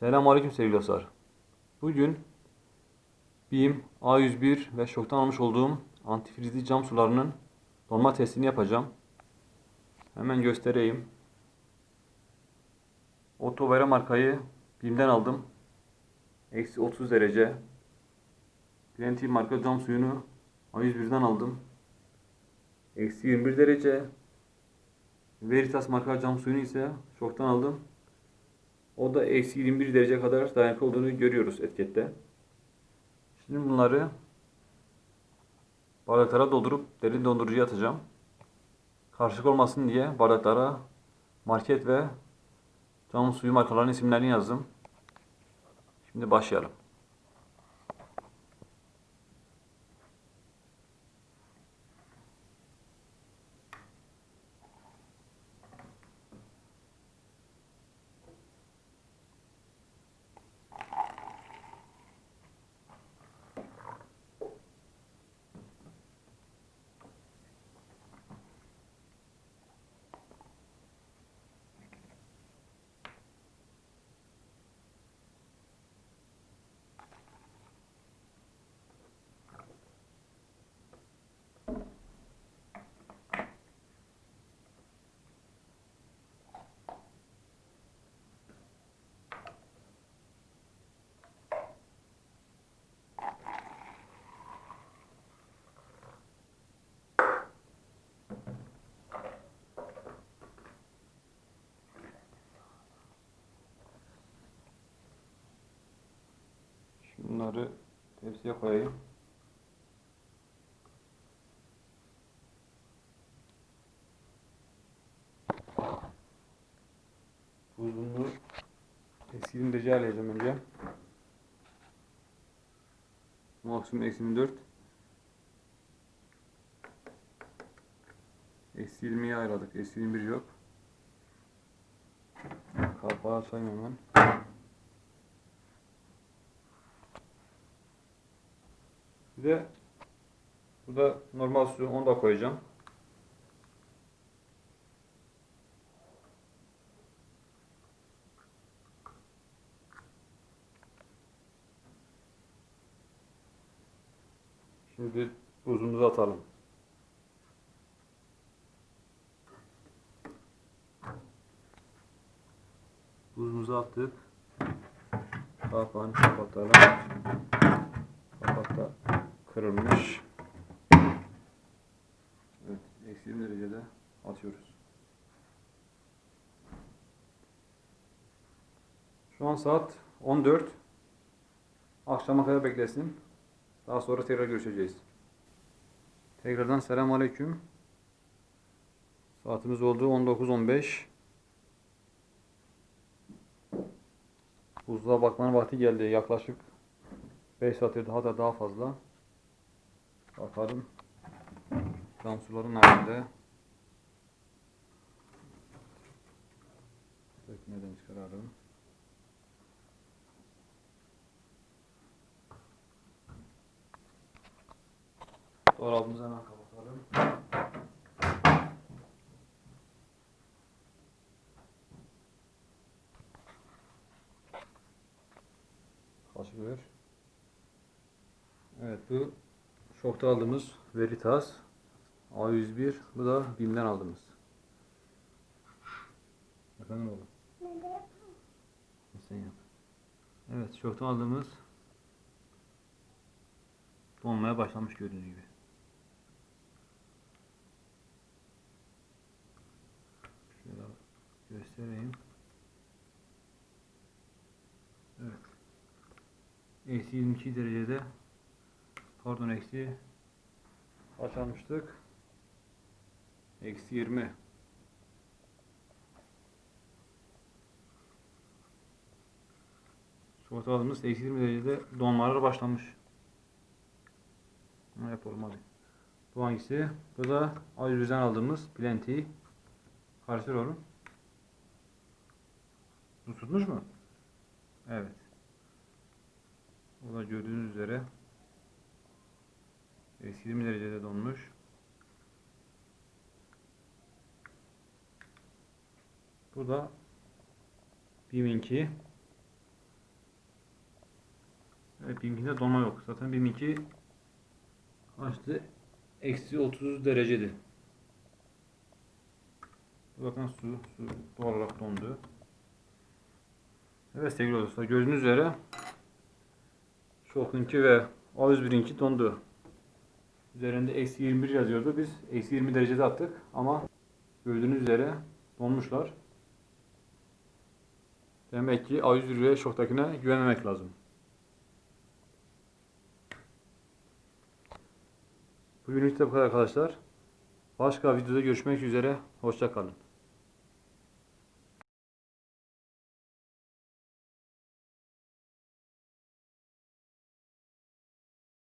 Selamünaleyküm sevgili dostlar. Bugün BİM A101 ve şoktan almış olduğum antifrizli cam sularının normal testini yapacağım. Hemen göstereyim. Otovera markayı BİM'den aldım. Eksi 30 derece. Plenty marka cam suyunu A101'den aldım. Eksi 21 derece. Veritas marka cam suyunu ise şoktan aldım. O da eksi 21 derece kadar dayanıklı olduğunu görüyoruz etikette. Şimdi bunları bardaklara doldurup derin dondurucuya atacağım. Karışık olmasın diye bardaklara market ve cam suyu markalarının isimlerini yazdım. Şimdi başlayalım. Tepsiye koyayım. Eksi 20 derece ayarlayacağım önce. Maksimum eksi 24. Eksi 20'yi ayarladık. Eksi 21 yok. Kapağı açayım hemen. Bir de burada normal su onu da koyacağım. Şimdi buzumuzu atalım. Buzumuzu attık. Kapağını kapatalım. Da kırılmış. Evet, eksi 20 derecede atıyoruz. Şu an saat 14. Akşama kadar beklesin. Daha sonra tekrar görüşeceğiz. Tekrardan selam aleyküm. Saatimiz oldu 19.15. Buzluğa bakmanın vakti geldi. Yaklaşık 5 saattir daha da daha fazla. Bakalım. Cam suların halinde. Dökmeden çıkaralım. Dolabımızı hemen kapatalım. Ver. Evet bu şokta aldığımız Veritas A101 bu da BİM'den aldığımız. Efendim oğlum. Sen yap. Evet şokta aldığımız donmaya başlamış gördüğünüz gibi. Şöyle göstereyim. Evet. Eksi 22 derecede pardon eksi kaç almıştık? Eksi 20. Şu ortaladığımız eksi 20 derecede donmalar başlamış. Ne yapalım hadi. Bu hangisi? Bu da A101'den aldığımız Plenty. Karıştır oğlum. Tutmuş mu? Evet. O da gördüğünüz üzere eksi 20 derecede donmuş. Bu da BİM'inki Evet benimkinde donma yok. Zaten benimki kaçtı? Eksi 30 dereceydi. Zaten su, su doğal olarak dondu. Evet sevgili dostlar gördüğünüz üzere Şok'unki ve A101'inki dondu. Üzerinde eksi 21 yazıyordu. Biz eksi 20 derecede attık ama gördüğünüz üzere donmuşlar. Demek ki A101 ve Şok'takine güvenmemek lazım. Bugünlük de bu kadar arkadaşlar. Başka videoda görüşmek üzere. Hoşça kalın.